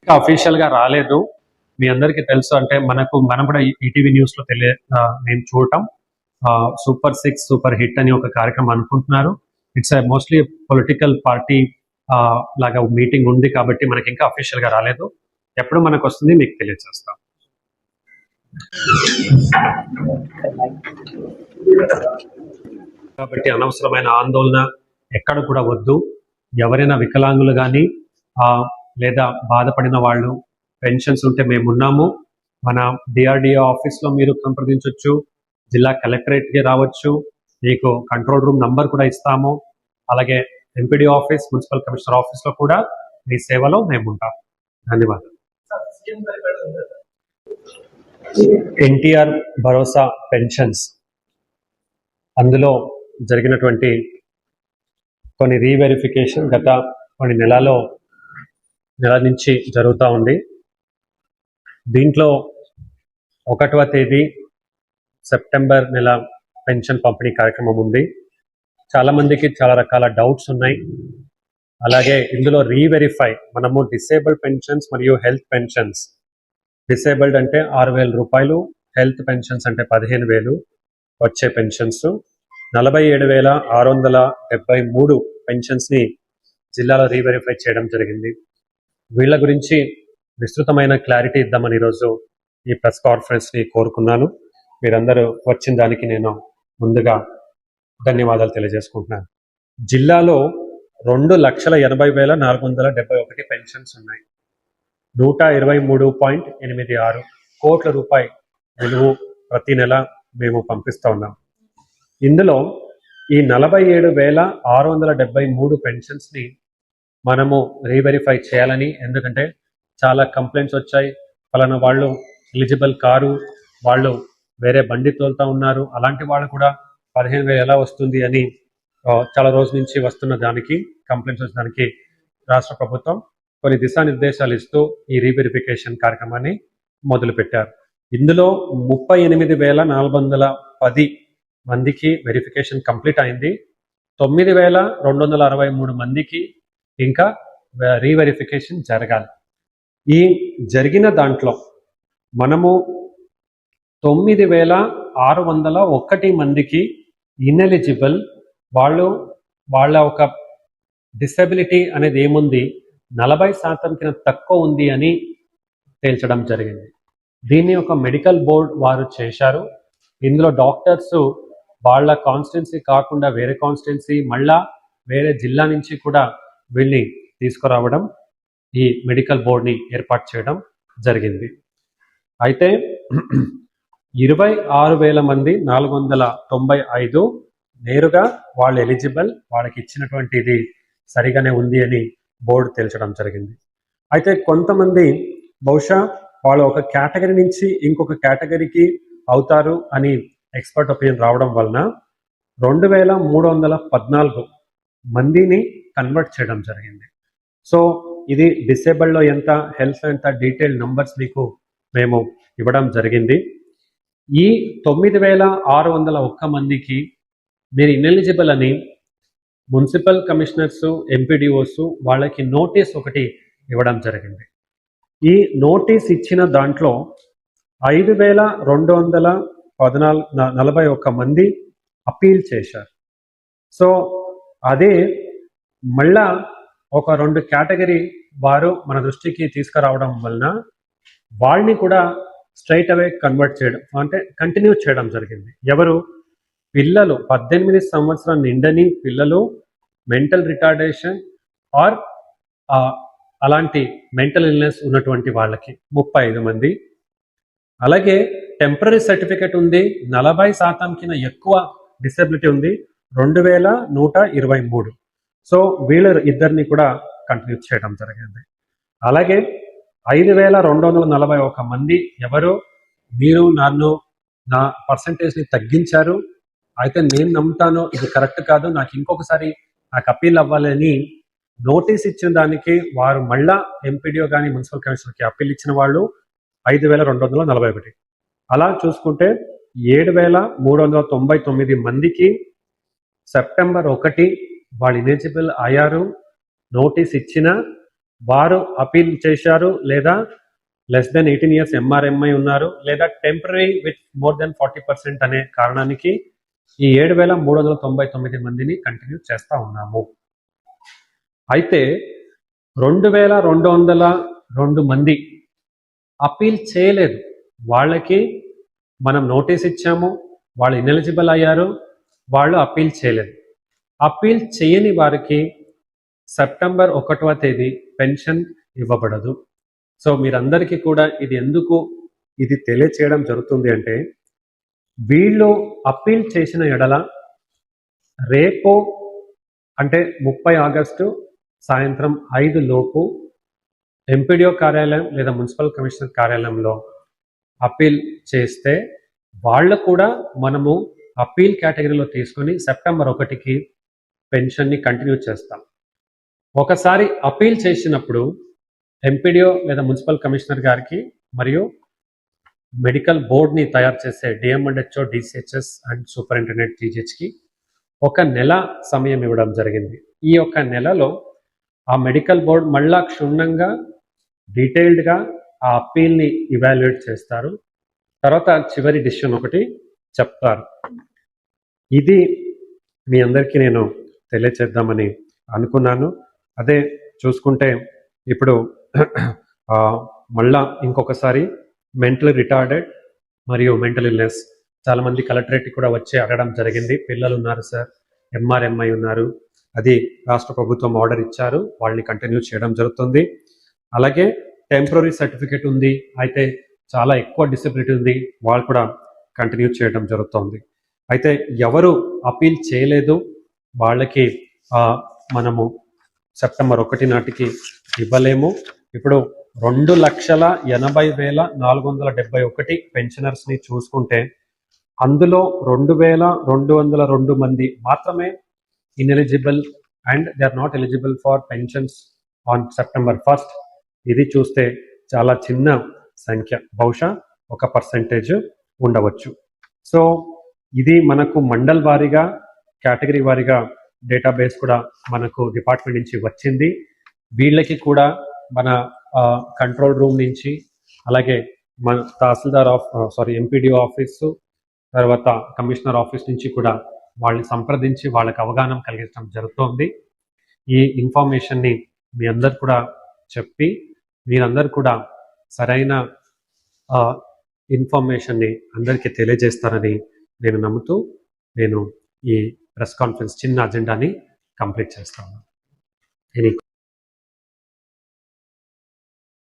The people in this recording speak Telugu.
ఇంకా అఫీషియల్గా రాలేదు. మీ అందరికీ తెలుసు అంటే మనకు మనం కూడా ఈటీవీ న్యూస్లో తెలియ మేము చూడటం. సూపర్ సిక్స్ సూపర్ హిట్ అని ఒక కార్యక్రమం అనుకుంటున్నారు. ఇట్స్ మోస్ట్లీ పొలిటికల్ పార్టీ లాగా మీటింగ్ ఉంది కాబట్టి మనకి ఇంకా అఫీషియల్గా రాలేదు. ఎప్పుడు మనకు వస్తుంది మీకు తెలియజేస్తాం కాబట్టి అనవసరమైన ఆందోళన ఎక్కడ కూడా వద్దు. ఎవరైనా వికలాంగులు కానీ లేదా బాధపడిన వాళ్ళు పెన్షన్స్ ఉంటే మేము ఉన్నాము. మన డిఆర్డిఏ ఆఫీస్లో మీరు సంప్రదించవచ్చు జిల్లా కలెక్టరేట్కి రావచ్చు. మీకు కంట్రోల్ రూమ్ నంబర్ కూడా ఇస్తాము. అలాగే ఎంపీడీ ఆఫీస్ మున్సిపల్ కమిషనర్ ఆఫీస్లో కూడా మీ సేవలో మేము ఉంటాం. ధన్యవాదాలు. ఎన్టీఆర్ భరోసా పెన్షన్స్. అందులో జరిగినటువంటి కొన్ని రీవెరిఫికేషన్ గత కొన్ని నెలలో నెల నుంచి జరుగుతూ ఉంది. దీంట్లో ఒకటవ తేదీ సెప్టెంబర్ నెల పెన్షన్ పంపిణీ కార్యక్రమం ఉంది. చాలా మందికి చాలా రకాల డౌట్స్ ఉన్నాయి. అలాగే ఇందులో రీవెరిఫై మనము డిసేబుల్డ్ పెన్షన్స్ మరియు హెల్త్ పెన్షన్స్ డిసేబుల్డ్ అంటే ఆరు వేల రూపాయలు హెల్త్ పెన్షన్స్ అంటే పదిహేను వేలు వచ్చే పెన్షన్స్ నలభై ఏడు వేల ఆరు వందల డెబ్బై మూడు పెన్షన్స్ని జిల్లాలో రీవెరిఫై చేయడం జరిగింది. వీళ్ళ గురించి విస్తృతమైన క్లారిటీ ఇద్దామని ఈరోజు ఈ ప్రెస్ కాన్ఫరెన్స్ని కోరుకున్నాను. మీరందరూ వచ్చిన దానికి నేను ముందుగా ధన్యవాదాలు తెలియజేసుకుంటున్నాను. జిల్లాలో రెండు లక్షల ఎనభై వేల నాలుగు వందల డెబ్బై ఒకటి పెన్షన్స్ ఉన్నాయి. నూట ఇరవై మూడు పాయింట్ ఎనిమిది ఆరు కోట్ల రూపాయి విలువ ప్రతి నెల మేము పంపిస్తూ ఉన్నాం. ఇందులో ఈ నలభై ఏడు వేల ఆరు వందల డెబ్బై మూడు పెన్షన్స్ని మనము రీవెరిఫై చేయాలని ఎందుకంటే చాలా కంప్లైంట్స్ వచ్చాయి. ఫలానా వాళ్ళు ఎలిజిబుల్ కారు వాళ్ళు వేరే బండి తోలుతా ఉన్నారు. అలాంటి వాళ్ళు కూడా పదిహేను వేలు ఎలా వస్తుంది అని చాలా రోజుల నుంచి వస్తున్న దానికి కంప్లైంట్స్ వచ్చిన దానికి రాష్ట్ర ప్రభుత్వం కొన్ని దిశానిర్దేశాలు ఇస్తూ ఈ రీవెరిఫికేషన్ కార్యక్రమాన్ని మొదలుపెట్టారు. ఇందులో ముప్పై ఎనిమిది వేల నాలుగు వందల పది మందికి వెరిఫికేషన్ కంప్లీట్ అయింది. తొమ్మిది వేల రెండు వందల అరవై మూడు మందికి ఇంకా రీవెరిఫికేషన్ జరగాలి. ఈ జరిగిన దాంట్లో మనము తొమ్మిది వేల ఆరు వందల ఒకటి మందికి ఇన్ఎలిజిబుల్ వాళ్ళు వాళ్ళ ఒక డిసెబిలిటీ అనేది ఏముంది? నలభై శాతం కింద తక్కువ ఉంది అని తేల్చడం జరిగింది. దీన్ని ఒక మెడికల్ బోర్డ్ వారు చేశారు. ఇందులో డాక్టర్స్ వాళ్ళ కాన్స్టిట్యున్సీ కాకుండా వేరే కాన్స్టిట్యున్సీ మళ్ళా వేరే జిల్లా నుంచి కూడా వీళ్ళని తీసుకురావడం ఈ మెడికల్ బోర్డ్ని ఏర్పాటు చేయడం జరిగింది. అయితే ఇరవై ఆరు వేల మంది నాలుగు వందల తొంభై ఐదు నేరుగా వాళ్ళు ఎలిజిబుల్ వాళ్ళకి ఇచ్చినటువంటి ఇది సరిగానే ఉంది అని బోర్డు తేల్చడం జరిగింది. అయితే కొంతమంది బహుశా వాళ్ళు ఒక కేటగిరీ నుంచి ఇంకొక కేటగిరీకి అవుతారు అని ఎక్స్పర్ట్ ఒపీనియన్ రావడం వలన రెండు వేల మూడు వందల పద్నాలుగు మందిని కన్వర్ట్ చేయడం జరిగింది. సో ఇది డిసేబుల్లో ఎంత హెల్త్ ఎంత డీటెయిల్ నంబర్స్ మీకు మేము ఇవ్వడం జరిగింది. ఈ తొమ్మిది వేల ఆరు వందల ఒక్క మందికి మీరు ఇన్ఎలిజిబుల్ అని మున్సిపల్ కమిషనర్స్ ఎంపీడీఓస్ వాళ్ళకి నోటీస్ ఒకటి ఇవ్వడం జరిగింది. ఈ నోటీస్ ఇచ్చిన దాంట్లో ఐదు వేల రెండు వందల పద్నాలుగు నలభై ఒక్క మంది అప్పీల్ చేశారు. సో అదే మళ్ళా ఒక రెండు కేటగిరీ వారు మన దృష్టికి తీసుకురావడం వలన వాళ్ళని కూడా స్ట్రైట్ అవే కన్వర్ట్ చేయడం అంటే కంటిన్యూ చేయడం జరిగింది. ఎవరు? పిల్లలు. పద్దెనిమిది సంవత్సరాల నిండని పిల్లలు మెంటల్ రిటార్డేషన్ ఆర్ అలాంటి మెంటల్ ఇల్నెస్ ఉన్నటువంటి వాళ్ళకి ముప్పై ఐదు మంది. అలాగే టెంపరీ సర్టిఫికేట్ ఉంది. నలభై శాతం కింద ఎక్కువ డిసెబిలిటీ ఉంది. రెండు వేల నూట ఇరవై మూడు. సో వీళ్ళ ఇద్దరిని కూడా కంటిన్యూ చేయడం జరిగింది. అలాగే ఐదు వేల రెండు వందల నలభై ఒక మంది ఎవరు? మీరు నన్ను నా పర్సంటేజ్ని తగ్గించారు. అయితే నేను నమ్ముతాను ఇది కరెక్ట్ కాదు. నాకు ఇంకొకసారి నాకు అప్పీల్ అవ్వాలని నోటీస్ ఇచ్చిన దానికి వారు మళ్ళా ఎంపీడీఓ కానీ మున్సిపల్ కమిషనర్కి అప్పీల్ ఇచ్చిన వాళ్ళు ఐదు వేల రెండు వందల నలభై ఒకటి. అలా చూసుకుంటే ఏడు వేల మూడు వందల తొంభై తొమ్మిది మందికి సెప్టెంబర్ ఒకటి వాళ్ళు ఇలిజిబుల్ అయ్యారు నోటీస్ ఇచ్చిన వారు అపీల్ చేశారు లేదా less than eighteen years MRMI ఉన్నారు లేదా temporary with more than forty percent అనే కారణానికి ఈ ఏడు వేల మూడు వందల తొంభై తొమ్మిది మందిని కంటిన్యూ చేస్తూ ఉన్నాము. అయితే రెండు వేల రెండు వందల రెండు మంది అపీల్ చేయలేదు. వాళ్ళకి మనం నోటీస్ ఇచ్చాము వాళ్ళు ఇనెలిజిబుల్ అయ్యారు వాళ్ళు అప్పీల్ చేయలేదు. అప్పీల్ చేయని వారికి సెప్టెంబర్ ఒకటవ తేదీ పెన్షన్ ఇవ్వబడదు. సో మీరందరికీ కూడా ఇది ఎందుకు ఇది తెలియచేయడం జరుగుతుంది అంటే వీళ్ళు అప్పీల్ చేసిన ఎడల రేపు అంటే ముప్పై ఆగస్టు సాయంత్రం ఐదు లోపు ఎంపీడీఓ కార్యాలయం లేదా మున్సిపల్ కమిషనర్ కార్యాలయంలో అప్పీల్ చేస్తే వాళ్ళు కూడా మనము అప్పీల్ కేటగిరీలో తీసుకొని సెప్టెంబర్ ఒకటికి పెన్షన్ని కంటిన్యూ చేస్తాం. ఒకసారి అప్పీల్ చేసినప్పుడు ఎంపీడీఓ లేదా మున్సిపల్ కమిషనర్ గారికి మరియు మెడికల్ బోర్డ్ని తయారు చేసే DM and HO DCHS and superintendent టీజీహెచ్కి ఒక నెల సమయం ఇవ్వడం జరిగింది. ఈ యొక్క నెలలో ఆ మెడికల్ బోర్డ్ మళ్ళా క్షుణ్ణంగా డీటెయిల్డ్గా ఆ అప్పీల్ని ఇవాల్యుయేట్ చేస్తారు. తర్వాత చివరి డిసిషన్ ఒకటి చెప్తారు. ఇది మీ అందరికీ నేను తెలియచేద్దామని అనుకున్నాను. అదే చూసుకుంటే ఇప్పుడు మళ్ళా ఇంకొకసారి మెంటల్ రిటార్డెడ్ మరియు మెంటల్ ఇల్నెస్ చాలా మంది కలెక్టరేట్ కూడా వచ్చి అడగడం జరిగింది. పిల్లలు ఉన్నారు సార్. ఎంఆర్ఎంఐ ఉన్నారు. అది రాష్ట్ర ప్రభుత్వం ఆర్డర్ ఇచ్చారు. వాళ్ళని కంటిన్యూ చేయడం జరుగుతుంది. అలాగే టెంపరీ సర్టిఫికేట్ ఉంది. అయితే చాలా ఎక్కువ డిసెబిలిటీ ఉంది. వాళ్ళు కూడా కంటిన్యూ చేయడం జరుగుతుంది. అయితే ఎవరు అపీల్ చేయలేదు. వాళ్ళకి మనము సెప్టెంబర్ ఒకటి నాటికి ఇవ్వలేము. ఇప్పుడు రెండు లక్షల ఎనభై వేల నాలుగు వందల డెబ్బై ఒకటి పెన్షనర్స్ని చూసుకుంటే అందులో రెండు వేల రెండు వందల రెండు మంది మాత్రమే ineligible and they are not eligible for pensions on September first ఇది చూస్తే చాలా చిన్న సంఖ్య. బహుశా ఒక పర్సంటేజ్ ఉండవచ్చు. సో ఇది మనకు మండల్ వారీగా కేటగిరీ వారీగా డేటాబేస్ కూడా మనకు డిపార్ట్మెంట్ నుంచి వచ్చింది. వీళ్ళకి కూడా మన కంట్రోల్ రూమ్ నుంచి అలాగే మన tahsildar of sorry MPDO office తర్వాత కమిషనర్ ఆఫీస్ నుంచి కూడా వాళ్ళని సంప్రదించి వాళ్ళకి అవగాహన కలిగించడం జరుగుతోంది. ఈ ఇన్ఫర్మేషన్ని మీ అందరు కూడా చెప్పి మీరందరూ కూడా సరైన ఆ, ఇన్ఫర్మేషన్ని అందరికీ తెలియజేస్తారని నేను నమ్ముతూ నేను ఈ ప్రెస్ కాన్ఫరెన్స్ చిన్న అజెండాని కంప్లీట్ చేస్తాను ఎనీ